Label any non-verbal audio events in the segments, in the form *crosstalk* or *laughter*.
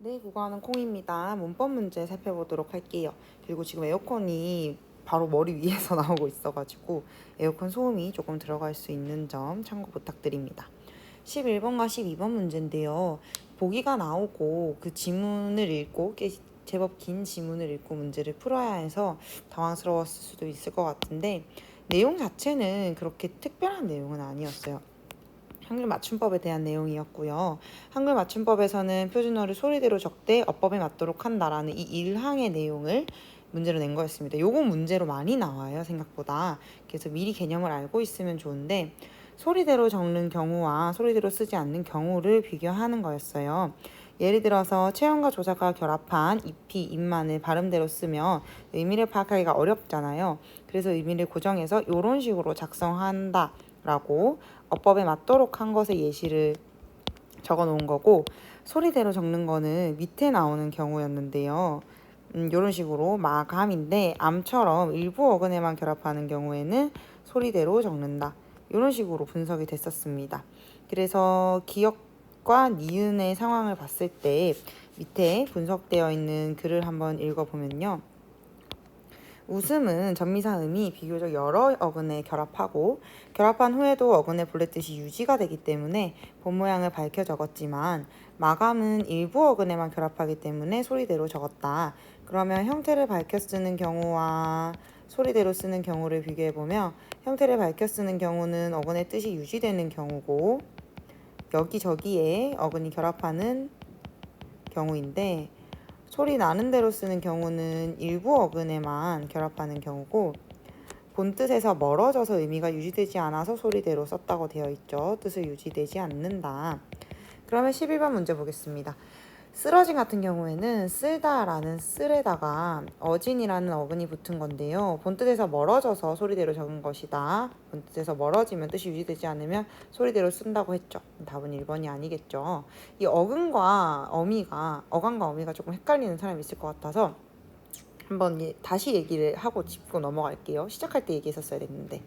네, 국어하는 콩입니다. 문법 문제 살펴보도록 할게요. 그리고 지금 에어컨이 바로 머리 위에서 *laughs* 나오고 있어가지고 에어컨 소음이 조금 들어갈 수 있는 점 참고 부탁드립니다. 11번과 12번 문제인데요. 보기가 나오고 그 지문을 읽고 꽤 제법 긴 지문을 읽고 문제를 풀어야 해서 당황스러웠을 수도 있을 것 같은데 내용 자체는 그렇게 특별한 내용은 아니었어요. 한글 맞춤법에 대한 내용이었고요. 한글 맞춤법에서는 표준어를 소리대로 적되 어법에 맞도록 한다라는 이 일항의 내용을 문제로 낸 거였습니다. 요거 문제로 많이 나와요, 생각보다. 그래서 미리 개념을 알고 있으면 좋은데 소리대로 적는 경우와 소리대로 쓰지 않는 경우를 비교하는 거였어요. 예를 들어서 체험과 조사가 결합한 입히, 입만을 발음대로 쓰면 의미를 파악하기가 어렵잖아요. 그래서 의미를 고정해서 이런 식으로 작성한다 라고 어법에 맞도록 한 것의 예시를 적어 놓은 거고 소리대로 적는 거는 밑에 나오는 경우였는데요. 음, 이런 식으로 마감인데 암처럼 일부 어근에만 결합하는 경우에는 소리대로 적는다. 이런 식으로 분석이 됐었습니다. 그래서 기억과 니은의 상황을 봤을 때 밑에 분석되어 있는 글을 한번 읽어보면요. 웃음은 전미사음이 비교적 여러 어근에 결합하고 결합한 후에도 어근의 본래 뜻이 유지가 되기 때문에 본 모양을 밝혀 적었지만 마감은 일부 어근에만 결합하기 때문에 소리대로 적었다. 그러면 형태를 밝혀 쓰는 경우와 소리대로 쓰는 경우를 비교해 보면 형태를 밝혀 쓰는 경우는 어근의 뜻이 유지되는 경우고 여기저기에 어근이 결합하는 경우인데 소리 나는 대로 쓰는 경우는 일부 어근에만 결합하는 경우고 본 뜻에서 멀어져서 의미가 유지되지 않아서 소리대로 썼다고 되어 있죠. 뜻을 유지되지 않는다. 그러면 12번 문제 보겠습니다. 쓰러진 같은 경우에는 쓸다라는 쓸에다가 어진이라는 어근이 붙은 건데요. 본뜻에서 멀어져서 소리대로 적은 것이다. 본뜻에서 멀어지면 뜻이 유지되지 않으면 소리대로 쓴다고 했죠. 답은 1번이 아니겠죠. 이 어근과 어미가 어간과 어미가 조금 헷갈리는 사람이 있을 것 같아서 한번 예- 다시 얘기를 하고 짚고 넘어갈게요. 시작할 때 얘기했었어야 됐는데.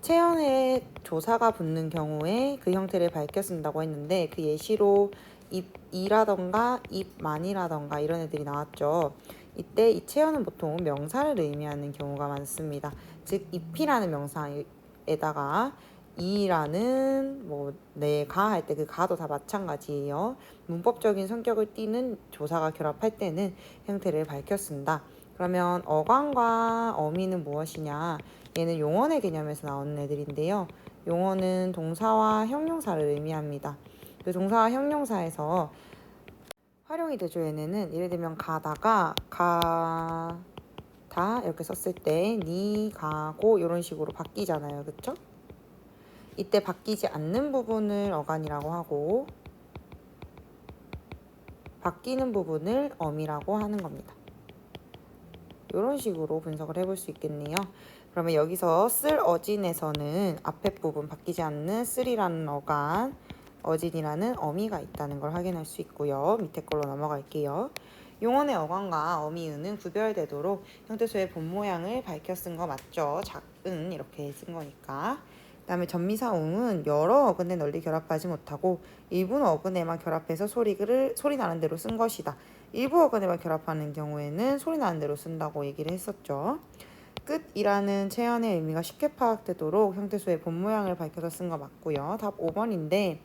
체형에 조사가 붙는 경우에 그 형태를 밝혀 쓴다고 했는데 그 예시로 입이라던가 입만이라던가 이런 애들이 나왔죠. 이때 이 체형은 보통 명사를 의미하는 경우가 많습니다. 즉 입이라는 명사에다가 이라는 뭐 내가 할 때 그 가도 다 마찬가지예요. 문법적인 성격을 띠는 조사가 결합할 때는 형태를 쓴다. 그러면 어간과 어미는 무엇이냐? 얘는 용언의 개념에서 나오는 애들인데요. 용언은 동사와 형용사를 의미합니다. 그 동사와 형용사에서 활용이 되죠. 얘네는 예를 들면 가다가 가다 이렇게 썼을 때 니 가고 이런 식으로 바뀌잖아요. 그쵸? 이때 바뀌지 않는 부분을 어간이라고 하고 바뀌는 부분을 어미라고 하는 겁니다. 이런 식으로 분석을 해볼 수 있겠네요. 그러면 여기서 쓸 어진에서는 앞에 부분 바뀌지 않는 쓸이라는 어간, 어진이라는 어미가 있다는 걸 확인할 수 있고요. 밑에 걸로 넘어갈게요. 용언의 어간과 어미은은 구별되도록 형태소의 본 모양을 밝혀 쓴 거 맞죠? 작은 이렇게 쓴 거니까. 그다음에 전미사웅은 여러 어근에 널리 결합하지 못하고 일부 어근에만 결합해서 소리를 소리 나는 대로 쓴 것이다. 일부 어근에만 결합하는 경우에는 소리 나는 대로 쓴다고 얘기를 했었죠. 끝이라는 체현의 의미가 쉽게 파악되도록 형태소의 본 모양을 밝혀서 쓴 거 맞고요. 답 5번인데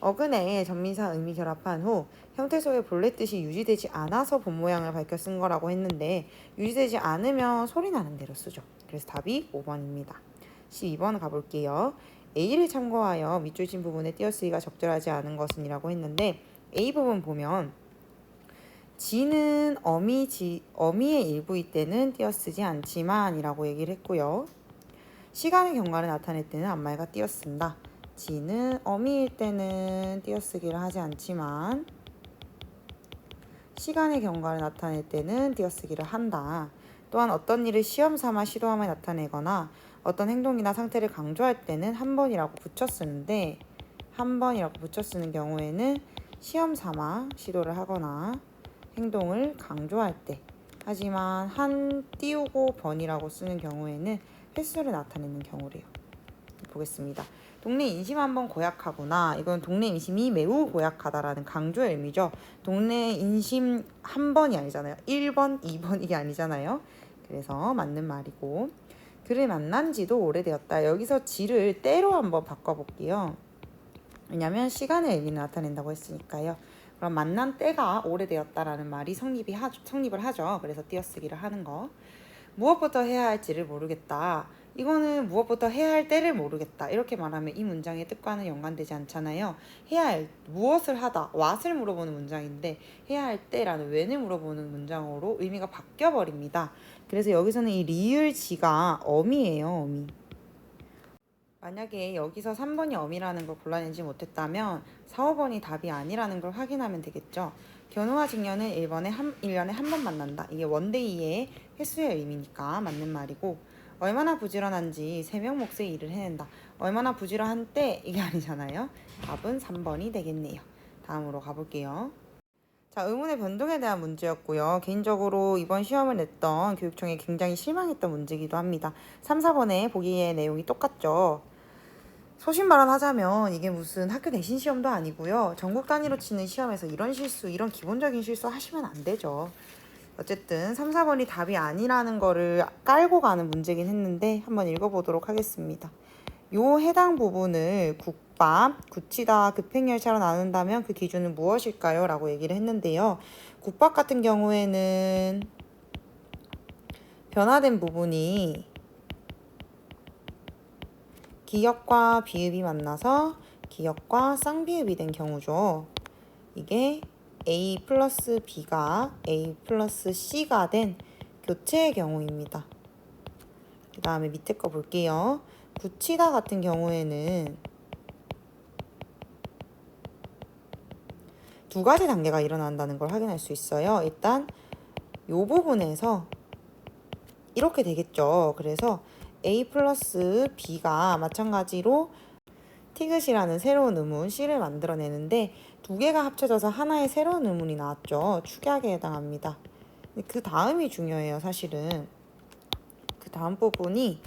어근에 전미사 의미 결합한 후 형태소의 본래 뜻이 유지되지 않아서 본 모양을 밝혀 쓴 거라고 했는데 유지되지 않으면 소리 나는 대로 쓰죠. 그래서 답이 5번입니다. 12번 가볼게요. A를 참고하여 밑줄진 부분에 띄어쓰기가 적절하지 않은 것은 이라고 했는데 A 부분 보면 지는 어미 지 어미의 일부일 때는 띄어쓰지 않지만 이라고 얘기를 했고요. 시간의 경과를 나타낼 때는 앞말과 띄어쓴다. 지는 어미일 때는 띄어쓰기를 하지 않지만 시간의 경과를 나타낼 때는 띄어쓰기를 한다. 또한 어떤 일을 시험 삼아 시도함을 나타내거나 어떤 행동이나 상태를 강조할 때는 한 번이라고 붙여 쓰는데 한 번이라고 붙여 쓰는 경우에는 시험 삼아 시도를 하거나 행동을 강조할 때 하지만 한 띄우고 번이라고 쓰는 경우에는 횟수를 나타내는 경우래요. 보겠습니다. 동네 인심 한번 고약하구나. 이건 동네 인심이 매우 고약하다라는 강조의 의미죠. 동네 인심 한 번이 아니잖아요. 1번, 2번 이게 아니잖아요. 그래서 맞는 말이고. 그를 만난 지도 오래되었다. 여기서 지를 때로 한번 바꿔볼게요. 왜냐면 시간의 의미를 나타낸다고 했으니까요. 그럼 만난 때가 오래되었다라는 말이 성립이 하, 성립을 하죠. 그래서 띄어쓰기를 하는 거. 무엇부터 해야 할지를 모르겠다. 이거는 무엇부터 해야 할 때를 모르겠다. 이렇게 말하면 이 문장의 뜻과는 연관되지 않잖아요. 해야 할 무엇을 하다, what을 물어보는 문장인데 해야 할 때라는 when을 물어보는 문장으로 의미가 바뀌어 버립니다. 그래서 여기서는 이 리을 지가 어미예요, 어미. 만약에 여기서 3번이 어미라는 걸 골라내지 못했다면 4, 5번이 답이 아니라는 걸 확인하면 되겠죠. 견우와 직녀는 1번에 한, 1년에 한 번 만난다. 이게 원데이의 횟수의 의미니까 맞는 말이고 얼마나 부지런한지 세명 몫의 일을 해낸다. 얼마나 부지런한 때 이게 아니잖아요. 답은 3번이 되겠네요. 다음으로 가볼게요. 자, 의문의 변동에 대한 문제였고요. 개인적으로 이번 시험을 냈던 교육청에 굉장히 실망했던 문제이기도 합니다. 3, 4번에 보기에 내용이 똑같죠. 소신 발언하자면 이게 무슨 학교 내신 시험도 아니고요. 전국 단위로 치는 시험에서 이런 실수, 이런 기본적인 실수 하시면 안 되죠. 어쨌든 3, 4번이 답이 아니라는 거를 깔고 가는 문제긴 했는데 한번 읽어보도록 하겠습니다. 요 해당 부분을 국밥, 구치다, 급행열차로 나눈다면 그 기준은 무엇일까요? 라고 얘기를 했는데요. 국밥 같은 경우에는 변화된 부분이 기역과 비읍이 만나서 기역과 쌍비읍이 된 경우죠. 이게 A 플러스 B가 A 플러스 C가 된 교체의 경우입니다. 그 다음에 밑에 거 볼게요. 붙이다 같은 경우에는 두 가지 단계가 일어난다는 걸 확인할 수 있어요. 일단 이 부분에서 이렇게 되겠죠. 그래서 A 플러스 B가 마찬가지로 티귿이라는 새로운 의문 C를 만들어내는데 두 개가 합쳐져서 하나의 새로운 의문이 나왔죠. 축약에 해당합니다. 그 다음이 중요해요, 사실은. 그 다음 부분이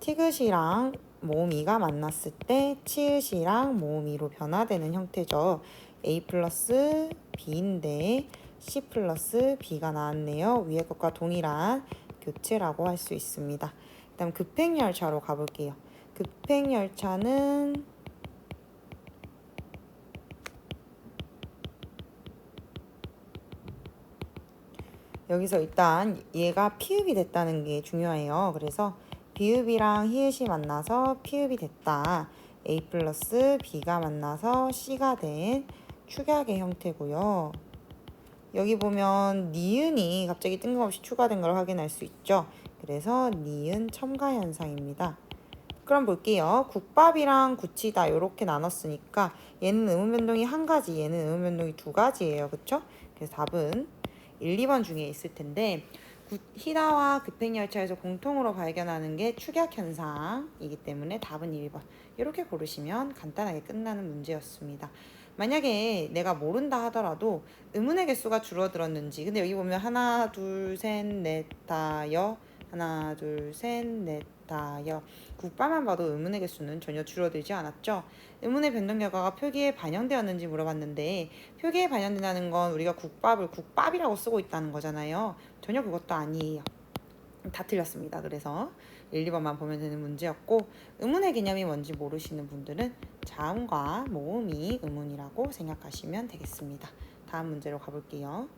티귿이랑 모음이가 만났을 때 치읓이랑 모음이로 변화되는 형태죠. A 플러스 B인데 C 플러스 B가 나왔네요. 위에 것과 동일한 교체라고 할 수 있습니다. 다음 급행열차로 가볼게요. 급행열차는 여기서 일단 얘가 피읍이 됐다는 게 중요해요. 그래서 비읍이랑 히읗이 만나서 피읍이 됐다. A 플러스 B가 만나서 C가 된 축약의 형태고요. 여기 보면 니은이 갑자기 뜬금없이 추가된 걸 확인할 수 있죠. 그래서 니은 첨가 현상입니다. 그럼 볼게요. 국밥이랑 구치다 이렇게 나눴으니까 얘는 의문 변동이 한 가지, 얘는 의문 변동이 두 가지예요. 그쵸? 그래서 답은 1, 2번 중에 있을 텐데 히다와 급행열차에서 공통으로 발견하는 게 축약 현상이기 때문에 답은 1번. 이렇게 고르시면 간단하게 끝나는 문제였습니다. 만약에 내가 모른다 하더라도 의문의 개수가 줄어들었는지 근데 여기 보면 하나 둘 셋 넷 다 여 하나 둘 셋 넷 다여 국밥만 봐도 의문의 개수는 전혀 줄어들지 않았죠. 의문의 변동 결과가 표기에 반영되었는지 물어봤는데 표기에 반영된다는 건 우리가 국밥을 국밥이라고 쓰고 있다는 거잖아요. 전혀 그것도 아니에요. 다 틀렸습니다. 그래서 1, 2번만 보면 되는 문제였고 의문의 개념이 뭔지 모르시는 분들은 자음과 모음이 의문이라고 생각하시면 되겠습니다. 다음 문제로 가볼게요.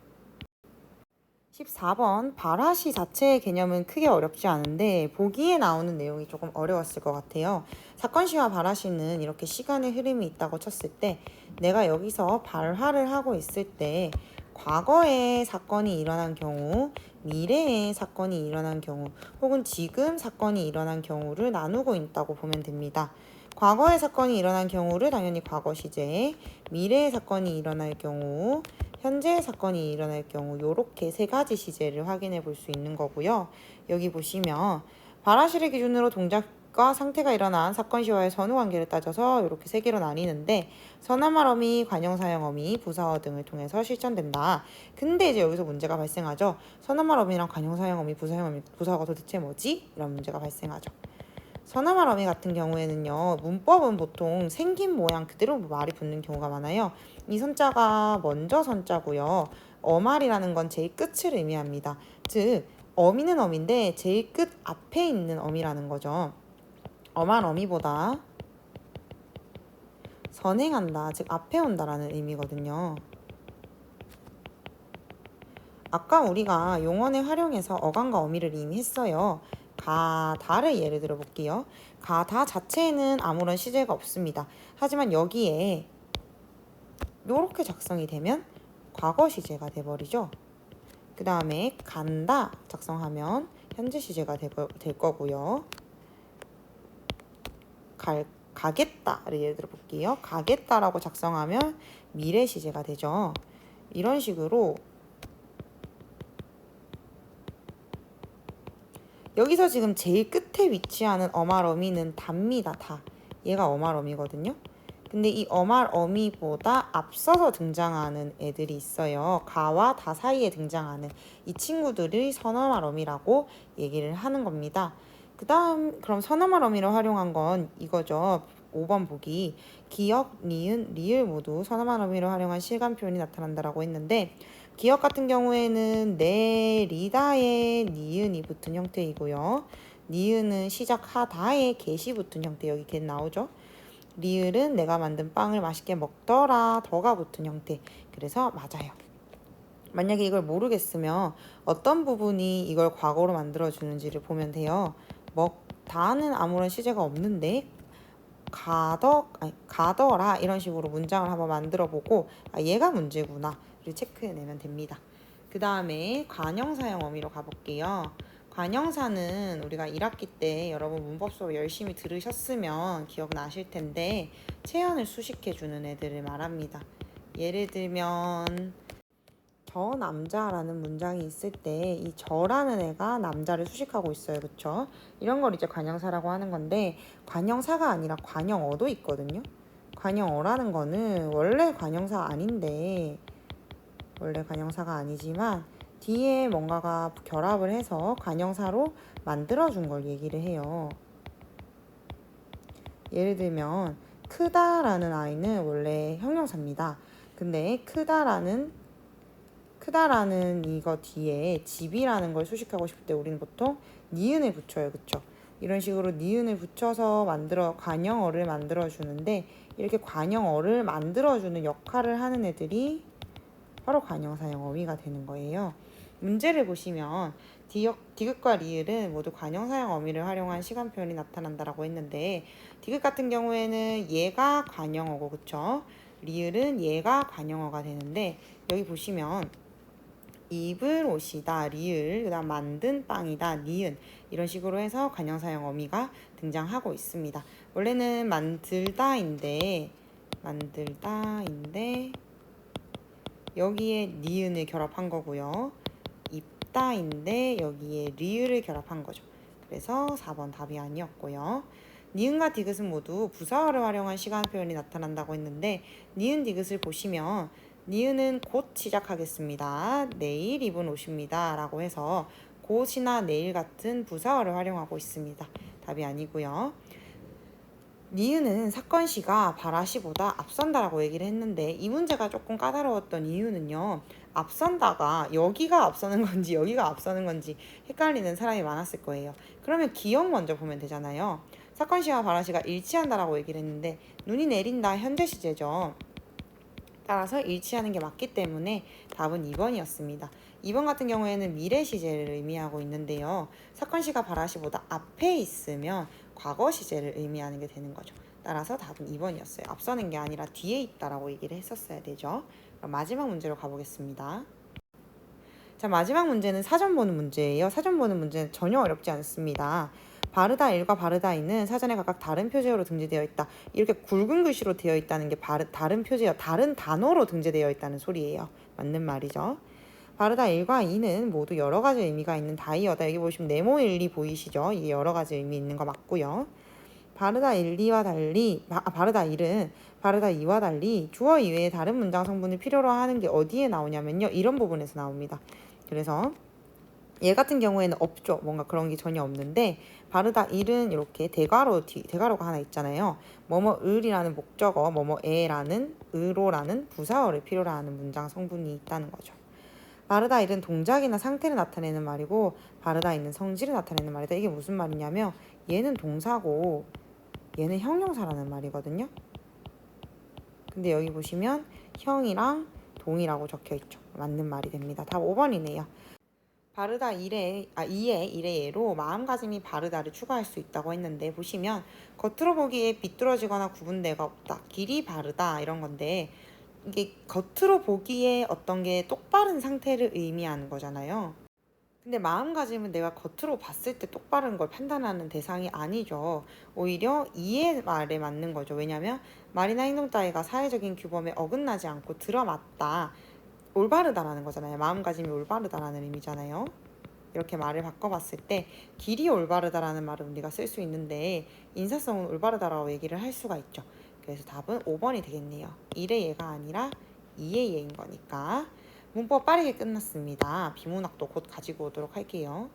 14번 바라시 자체의 개념은 크게 어렵지 않은데 보기에 나오는 내용이 조금 어려웠을 것 같아요. 사건시와 바라시는 이렇게 시간의 흐름이 있다고 쳤을 때 내가 여기서 발화를 하고 있을 때 과거에 사건이 일어난 경우, 미래에 사건이 일어난 경우, 혹은 지금 사건이 일어난 경우를 나누고 있다고 보면 됩니다. 과거의 사건이 일어난 경우를 당연히 과거 시제, 미래의 사건이 일어날 경우, 현재의 사건이 일어날 경우 이렇게 세 가지 시제를 확인해 볼 수 있는 거고요. 여기 보시면 바라시를 기준으로 동작과 상태가 일어난 사건 시와의 선후 관계를 따져서 이렇게 세 개로 나뉘는데 선함말 어미, 관용사용 어미, 부사어 등을 통해서 실천된다. 근데 이제 여기서 문제가 발생하죠. 선함말 어미랑 관용사용 어미, 부사용 어미, 부사어가 도대체 뭐지? 이런 문제가 발생하죠. 서나말 어미 같은 경우에는요, 문법은 보통 생긴 모양 그대로 말이 붙는 경우가 많아요. 이 선자가 먼저 선자고요. 어말이라는 건 제일 끝을 의미합니다. 즉, 어미는 어미인데 제일 끝 앞에 있는 어미라는 거죠. 어말 어미보다 선행한다, 즉 앞에 온다라는 의미거든요. 아까 우리가 용언에 활용해서 어간과 어미를 이미 했어요. 가다를 예를 들어 볼게요. 가다 자체에는 아무런 시제가 없습니다. 하지만 여기에 이렇게 작성이 되면 과거 시제가 돼버리죠. 그 다음에 간다 작성하면 현재 시제가 될, 거, 될 거고요. 갈, 가겠다를 예를 들어 볼게요. 가겠다라고 작성하면 미래 시제가 되죠. 이런 식으로 여기서 지금 제일 끝에 위치하는 어말어미는 답니다. 다. 얘가 어말어미거든요. 근데 이 어말 어미보다 앞서서 등장하는 애들이 있어요. 가와 다 사이에 등장하는 이 친구들이 선어말 어미라고 얘기를 하는 겁니다. 그 다음 그럼 선어말 어미를 활용한 건 이거죠. 5번 보기 기억, 니은, 리을 모두 선어말 어미를 활용한 실감 표현이 나타난다라고 했는데 기억 같은 경우에는 내리다에 니은이 붙은 형태이고요. 니은은 시작하다에 get이 붙은 형태 여기 get 나오죠. 리을은 내가 만든 빵을 맛있게 먹더라 더가 붙은 형태 그래서 맞아요. 만약에 이걸 모르겠으면 어떤 부분이 이걸 과거로 만들어 주는지를 보면 돼요. 먹다는 아무런 시제가 없는데 가더 아니, 가더라 이런 식으로 문장을 한번 만들어 보고 아 얘가 문제구나 를 체크해 내면 됩니다. 그 다음에 관형사형 어미로 가볼게요. 관형사는 우리가 1학기 때 여러분 문법 수업 열심히 들으셨으면 기억나실 텐데 체연을 수식해 주는 애들을 말합니다. 예를 들면 저 남자라는 문장이 있을 때 이 저라는 애가 남자를 수식하고 있어요. 그쵸? 이런 걸 이제 관형사라고 하는 건데 관형사가 아니라 관형어도 있거든요. 관형어라는 거는 원래 관형사 아닌데 원래 관형사가 아니지만 뒤에 뭔가가 결합을 해서 관형사로 만들어준 걸 얘기를 해요. 예를 들면 크다라는 아이는 원래 형용사입니다. 근데 크다라는 크다라는 이거 뒤에 집이라는 걸 수식하고 싶을 때 우리는 보통 니은을 붙여요. 그쵸? 이런 식으로 니은을 붙여서 만들어 관형어를 만들어 주는데 이렇게 관형어를 만들어 주는 역할을 하는 애들이 바로 관형사형 어휘가 되는 거예요. 문제를 보시면 디귿, 디귿과 리을은 모두 관형사형 어미를 활용한 시간 표현이 나타난다라고 했는데 디귿 같은 경우에는 얘가 관형어고 그쵸? 리을은 얘가 관형어가 되는데 여기 보시면 입을 옷이다 리을 그다음 만든 빵이다 니은 이런 식으로 해서 관형사형 어미가 등장하고 있습니다. 원래는 만들다인데 만들다인데 여기에 니은을 결합한 거고요. 입다인데 여기에 리을을 결합한 거죠. 그래서 4번 답이 아니었고요. 니은과 디귿은 모두 부사어를 활용한 시간 표현이 나타난다고 했는데 니은 디귿을 보시면 니은은 곧 시작하겠습니다. 내일 입은 옷입니다. 라고 해서 곧이나 내일 같은 부사어를 활용하고 있습니다. 답이 아니고요. 니은은 사건 시가 바라시보다 앞선다라고 얘기를 했는데 이 문제가 조금 까다로웠던 이유는요. 앞선다가 여기가 앞서는 건지 여기가 앞서는 건지 헷갈리는 사람이 많았을 거예요. 그러면 기억 먼저 보면 되잖아요. 사건 시와 바라 시가 일치한다라고 얘기를 했는데 눈이 내린다 현재 시제죠. 따라서 일치하는 게 맞기 때문에 답은 2번이었습니다. 2번 같은 경우에는 미래 시제를 의미하고 있는데요. 사건 시가 바라 시보다 앞에 있으면 과거 시제를 의미하는 게 되는 거죠. 따라서 답은 2번이었어요. 앞서는 게 아니라 뒤에 있다라고 얘기를 했었어야 되죠. 마지막 문제로 가보겠습니다. 자, 마지막 문제는 사전 보는 문제예요. 사전 보는 문제는 전혀 어렵지 않습니다. 바르다 1과 바르다 2는 사전에 각각 다른 표제어로 등재되어 있다. 이렇게 굵은 글씨로 되어 있다는 게 바르, 다른 표제어, 다른 단어로 등재되어 있다는 소리예요. 맞는 말이죠. 바르다 1과 2는 모두 여러 가지 의미가 있는 다이어다. 여기 보시면 네모 1, 2 보이시죠? 이게 여러 가지 의미 있는 거 맞고요. 바르다 1, 2와 달리 바, 아, 바르다 1은 바르다 2와 달리 주어 이외에 다른 문장 성분을 필요로 하는 게 어디에 나오냐면요. 이런 부분에서 나옵니다. 그래서 얘 같은 경우에는 없죠. 뭔가 그런 게 전혀 없는데 바르다 일은 이렇게 대괄호 뒤 대괄호가 하나 있잖아요. 뭐뭐 을이라는 목적어, 뭐뭐 에라는 의로라는 부사어를 필요로 하는 문장 성분이 있다는 거죠. 바르다 일은 동작이나 상태를 나타내는 말이고 바르다 있는 성질을 나타내는 말이다. 이게 무슨 말이냐면 얘는 동사고 얘는 형용사라는 말이거든요. 근데 여기 보시면 형이랑 동이라고 적혀 있죠. 맞는 말이 됩니다. 답 5번이네요. 바르다 1의 아 2의 1의 예로 마음가짐이 바르다를 추가할 수 있다고 했는데 보시면 겉으로 보기에 비뚤어지거나 구분대가 없다. 길이 바르다 이런 건데 이게 겉으로 보기에 어떤 게 똑바른 상태를 의미하는 거잖아요. 근데 마음가짐은 내가 겉으로 봤을 때 똑바른 걸 판단하는 대상이 아니죠. 오히려 이의 말에 맞는 거죠. 왜냐하면 말이나 행동 따위가 사회적인 규범에 어긋나지 않고 들어맞다. 올바르다라는 거잖아요. 마음가짐이 올바르다라는 의미잖아요. 이렇게 말을 바꿔봤을 때 길이 올바르다라는 말을 우리가 쓸 수 있는데 인사성은 올바르다라고 얘기를 할 수가 있죠. 그래서 답은 5번이 되겠네요. 1의 예가 아니라 2의 예인 거니까 문법 빠르게 끝났습니다. 비문학도 곧 가지고 오도록 할게요.